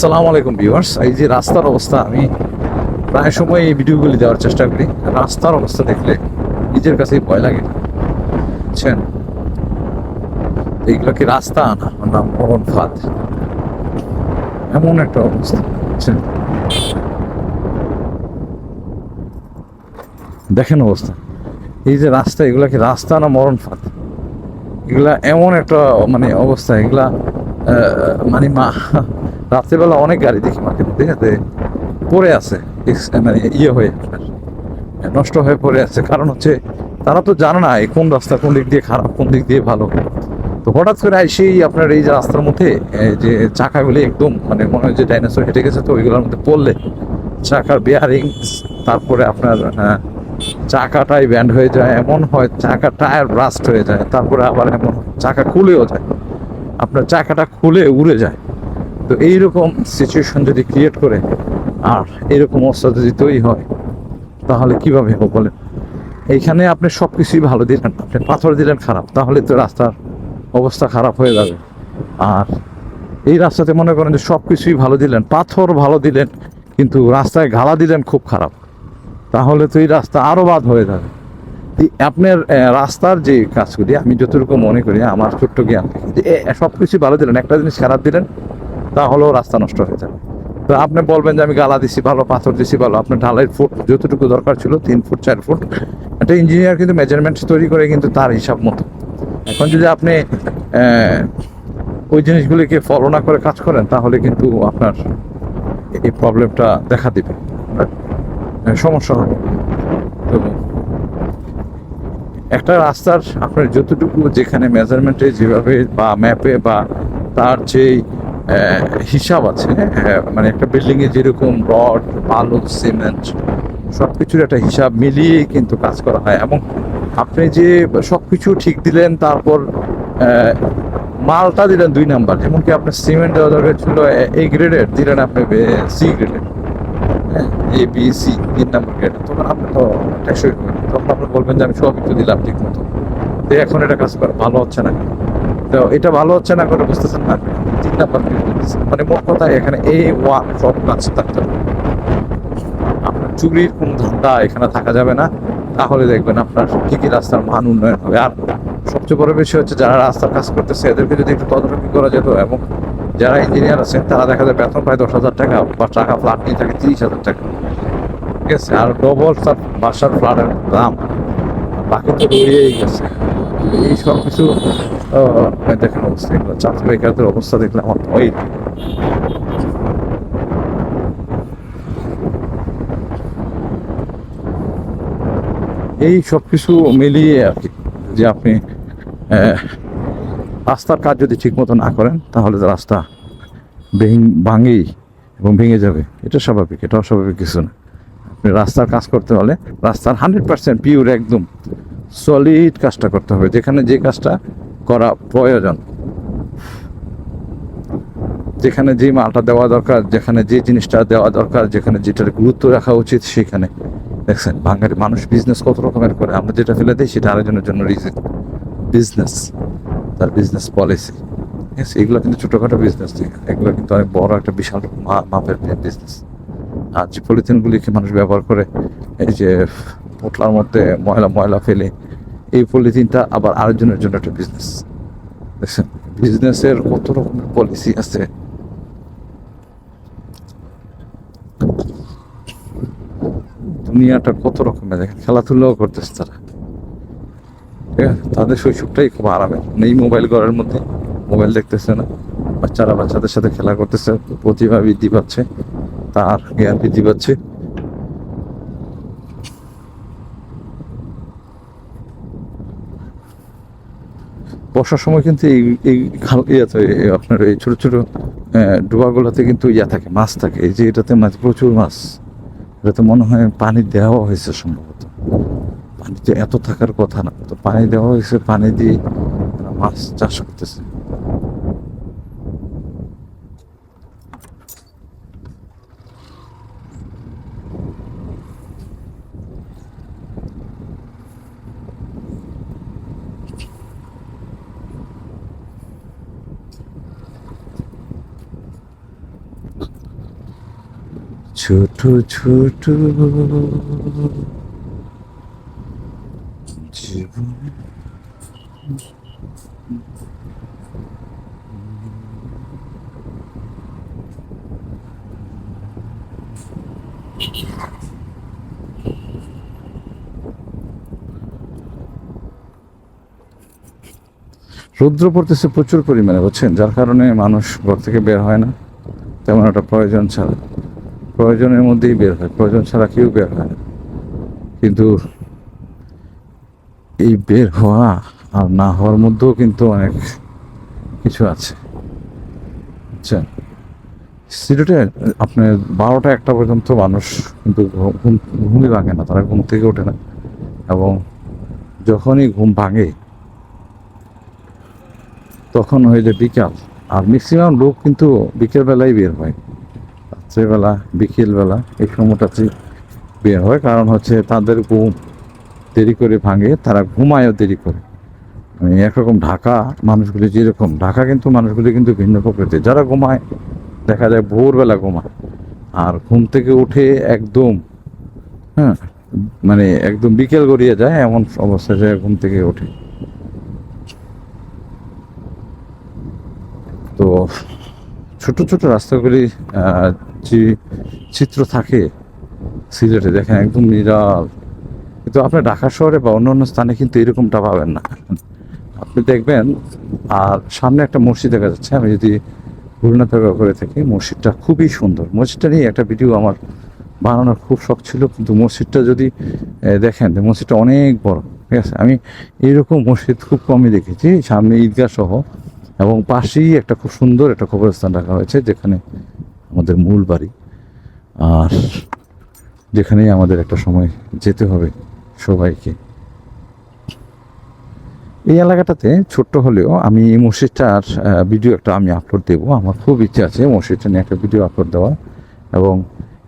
আসসালামু আলাইকুম ভিউয়ার্স। এই যে রাস্তার অবস্থা, আমি প্রায় সময় এই ভিডিওগুলি দেওয়ার চেষ্টা করি। রাস্তার অবস্থা দেখলে নিজের কাছেই ভয় লাগে। বুঝছেন? এইগুলো কি রাস্তা না না মরণ ফাঁদ? এমন একটা অবস্থা, বুঝছেন? দেখেন অবস্থা। এই যে রাস্তা, এগুলা কি রাস্তা না মরণ ফাঁদ? এগুলা এমন একটা মানে অবস্থা, এগুলা মানে মা রাত্রেবেলা অনেক গাড়ি দেখি মাকে মধ্যে যাতে পড়ে আছে মানে ইয়ে হয়ে নষ্ট হয়ে পড়ে আছে। কারণ হচ্ছে তারা তো জানে না কোন রাস্তা কোন দিক দিয়ে খারাপ কোন দিক দিয়ে ভালো। তো হঠাৎ করে এসেই আপনার এই যে রাস্তার মধ্যে যে চাকাগুলি একদম মানে মনে হয় যে ডাইনোসর হেঁটে গেছে তো ওইগুলোর মধ্যে পড়লে চাকার বেয়ারিং তারপরে আপনার আহ, চাকাটাই ব্যান্ড হয়ে যায় এমন হয় চাকা টায়ার ব্রাস্ট হয়ে যায় তারপরে আবার এমন হয়, চাকা খুলেও যায়। আপনার চাকাটা খুলে উড়ে যায়। তো এইরকম সিচুয়েশন যদি ক্রিয়েট করে, আর এরকম অবস্থা যদি তৈরি হয়, তাহলে কীভাবে হোক বলেন? এইখানে আপনি সব কিছুই ভালো দিলেন, আপনি পাথর দিলেন খারাপ, তাহলে তো রাস্তার অবস্থা খারাপ হয়ে যাবে। আর এই রাস্তাতে মনে করেন যে সব কিছুই ভালো দিলেন, পাথর ভালো দিলেন, কিন্তু রাস্তায় গালা দিলেন খুব খারাপ। তাহলে তো এই রাস্তা আরও বাদ হয়ে যাবে। আপনার রাস্তার যে কাজগুলি, আমি যতটুকু মনে করি, আমার ছোট্ট জ্ঞান যে সব কিছু ভালো দিলেন, একটা জিনিস খারাপ দিলেন তাহলেও রাস্তা নষ্ট হয়ে যাবে। তো আপনি বলবেন যে আমি গালা দিছি ভালো পাথর দিছি ভালো। আপনার ঢালাইয়ের ফুট যতটুকু দরকার ছিল তিন ফুট চার ফুট। একটা ইঞ্জিনিয়ার কিন্তু মেজারমেন্ট তৈরি করে কিন্তু তার হিসাব মতো। এখন যদি আপনি ওই জিনিসগুলিকে ফলো না করে কাজ করেন তাহলে কিন্তু আপনার এই প্রবলেমটা দেখা দিবে। সমস্যা হবে। তো একটা রাস্তার আপনার যতটুকু যেখানে মেজারমেন্টে যেভাবে বা ম্যাপে বা তার যে আহ, হিসাব আছে হ্যাঁ, মানে একটা বিল্ডিংয়ে যেরকম রড বালু সিমেন্ট সব কিছুর একটা হিসাব মিলিয়েই কিন্তু কাজ করা হয়। এবং আপনি যে সব কিছু ঠিক দিলেন তারপর মালটা দিলেন দুই নাম্বার এমনকি আপনার সিমেন্ট দেওয়া দরকার ছিল এই গ্রেডের দিলেন আপনি সি গ্রেডের এ বি সি তিন নাম্বার গ্রেড তখন আপনি তো টেকসই হবেন তখন আপনি বলবেন যে আমি সব কিছু দিলাম ঠিক মতো এখন এটা কাজ করা ভালো হচ্ছে না। তো এটা ভালো হচ্ছে না করে বুঝতেছেন না? নাম্বার মানে মোট কথা এখানে এ ওয়ান সব কাজ থাকতে হবে। আপনার চুরির কোনো ধান্দা এখানে থাকা যাবে না। তাহলে দেখবেন আপনার ঠিকই রাস্তার মান উন্নয়ন হবে। আর সবচেয়ে বড় বিষয় হচ্ছে যারা রাস্তার কাজ করতেছে এদেরকে যদি একটু তদারকি করা যেত এবং যারা ইঞ্জিনিয়ার আছেন তারা দেখা যায় বেতন পায় দশ হাজার টাকা বা টাকা ফ্ল্যাট নিয়ে থাকে তিরিশ হাজার টাকা। ঠিক আছে? আর ডবল তার বাসার ফ্ল্যাটের দাম বাকি তো রয়েই গেছে। এই সব কিছু দেখেন অবস্থা, এগুলো চাকরি বেকারদের অবস্থা দেখলে আমার ভয়। এই সব কিছু মিলিয়ে আর কি, যে আপনি রাস্তার কাজ যদি ঠিক মতো না করেন, তাহলে রাস্তা ভেঙ, ভাঙেই এবং ভেঙে যাবে। এটা স্বাভাবিক, এটা অস্বাভাবিক কিছু না। আপনি রাস্তার কাজ করতে হলে রাস্তার হান্ড্রেড পার্সেন্ট পিওর একদম সলিড কাজটা করতে হবে। যেখানে যে কাজটা করা প্রয়োজন। যেখানে যে মালটা দেওয়া দরকার, যেখানে যে জিনিসটা দেওয়া দরকার, যেখানে যেটার গুরুত্ব রাখা উচিত, সেখানে। দেখছেন, বাঙালি মানুষ বিজনেস কত রকমের করে। আমরা যেটা ফেলে দিই, সেটা আরেকজনের জন্য রিজিক বিজনেস তার বিজনেস পলিসি ঠিক এগুলো কিন্তু ছোটোখাটো বিজনেস এগুলো কিন্তু অনেক বড় একটা বিশাল মাপের বিজনেস আর যে পলিথিনগুলিকে মানুষ ব্যবহার করে, এই যে পোটলার মধ্যে ময়লা ময়লা ফেলে এই পলিথিনটা আবার আরেকজনের জন্য একটা বিজনেস দেখছেন বিজনেসের কত রকমের পলিসি আছে। দুনিয়াটা কত রকমের, দেখেন, খেলাধুলাও করতেছে তারা। তাদের শৈশবটাই খুব আরামের নেই মোবাইল ঘরের মধ্যে মোবাইল দেখতেছে না। বাচ্চারা বাচ্চাদের সাথে খেলা করতেছে, প্রতিভা বৃদ্ধি পাচ্ছে, তার জ্ঞান বৃদ্ধি পাচ্ছে। বর্ষার সময় কিন্তু এই এই খাল ইয়াতে আপনার এই ছোটো ছোটো ডোবাগুলোতে কিন্তু ইয়া থাকে, মাছ থাকে। এই যে এটাতে মাছ, প্রচুর মাছ। এটাতে মনে হয় পানি দেওয়া হয়েছে সম্ভবত। পানিতে এত থাকার কথা না। তো পানি দেওয়া হয়েছে, পানি দিয়ে মাছ চাষ করতেছে। ছোট ছোট। জীবন রৌদ্র পড়তেছে প্রচুর পরিমাণে, বুঝছেন? যার কারণে মানুষ ঘর থেকে বের হয় না। তেমন একটা প্রয়োজন ছাড়া। প্রয়োজনের মধ্যেই বের হয়, প্রয়োজন ছাড়া কেউ বের হয় না। কিন্তু এই বের হওয়া আর না হওয়ার মধ্যেও কিন্তু অনেক কিছু আছে। বুঝছেন সিলেটে আপনার বারোটা একটা পর্যন্ত মানুষ কিন্তু ঘুম ঘুমই ভাঙে না, তারা ঘুম থেকে ওঠে না। এবং যখনই ঘুম ভাঙে, তখন হয়ে যায় বিকাল, আর ম্যাক্সিমাম লোক কিন্তু বিকেলবেলায় বের হয়। রাত্রেবেলা, বিকেলবেলা এই সময়টাতে বের হয়। কারণ হচ্ছে তাদের ঘুম দেরি করে ভাঙে, তারা ঘুমায়ও দেরি করে। মানে একরকম ঢাকা মানুষগুলি যেরকম, ঢাকা কিন্তু মানুষগুলি কিন্তু ভিন্ন প্রকৃতির। যারা ঘুমায়, দেখা যায় ভোরবেলা ঘুমায়। আর ঘুম থেকে উঠে একদম হ্যাঁ মানে একদম বিকেল গড়িয়ে যায়, এমন অবস্থায় যে ঘুম থেকে ওঠে। তো ছোট ছোট রাস্তাগুলি যে চিত্র থাকে সিলেটে, দেখেন একদম নিরাল। কিন্তু আপনি ঢাকা শহরে বা অন্য অন্য স্থানে কিন্তু এরকমটা পাবেন না। আপনি দেখবেন, আর সামনে একটা মসজিদ দেখা যাচ্ছে, আমি যদি খুলনা থেকে করে থাকি, মসজিদটা খুবই সুন্দর। মসজিদটা নিয়ে একটা ভিডিও আমার বানানোর খুব শখ ছিল, কিন্তু মসজিদটা যদি দেখেন মসজিদটা অনেক বড়, ঠিক আছে? আমি এইরকম মসজিদ খুব কমই দেখেছি, সামনে ঈদগাহ সহ, এবং পাশেই একটা খুব সুন্দর একটা কবরস্থান রাখা হয়েছে, যেখানে আমাদের মূল বাড়ি। আর যেখানেই আমাদের একটা সময় যেতে হবে সবাইকে। এই এলাকাটাতে ছোট্ট হলেও আমি এই মসজিদটার ভিডিও একটা আমি আপলোড দেবো। আমার খুব ইচ্ছে আছে মসজিদটা নিয়ে একটা ভিডিও আপলোড দেওয়া এবং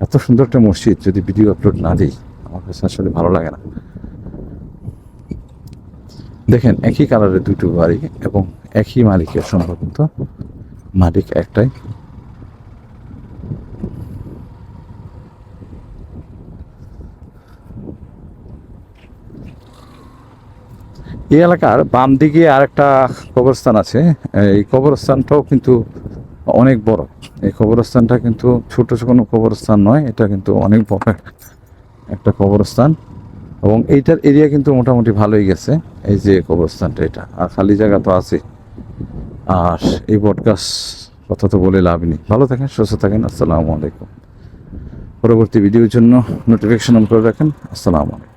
এত সুন্দর একটা মসজিদ যদি ভিডিও আপলোড না দিই, আমার কাছে আসলে ভালো লাগে না। দেখেন, একই কালারের দুটো বাড়ি এবং একই মালিকের সম্ভবত মালিক একটাই। এই এলাকার বাম দিকে আরেকটা কবরস্থান আছে। এই কবরস্থানটাও কিন্তু অনেক বড়। এই কবরস্থানটা কিন্তু ছোট কোনো কবরস্থান নয়, এটা কিন্তু অনেক বড় একটা কবরস্থান। এবং এইটার এরিয়া কিন্তু মোটামুটি ভালোই গেছে, এই যে কবরস্থানটা এটা। আর খালি জায়গা তো আছে। আর এই বটগাছ কথা তো বলে লাভ নেই। ভালো থাকেন, সুস্থ থাকেন, আসসালামু আলাইকুম। পরবর্তী ভিডিওর জন্য নোটিফিকেশন অন করে রাখেন। আসসালামু আলাইকুম।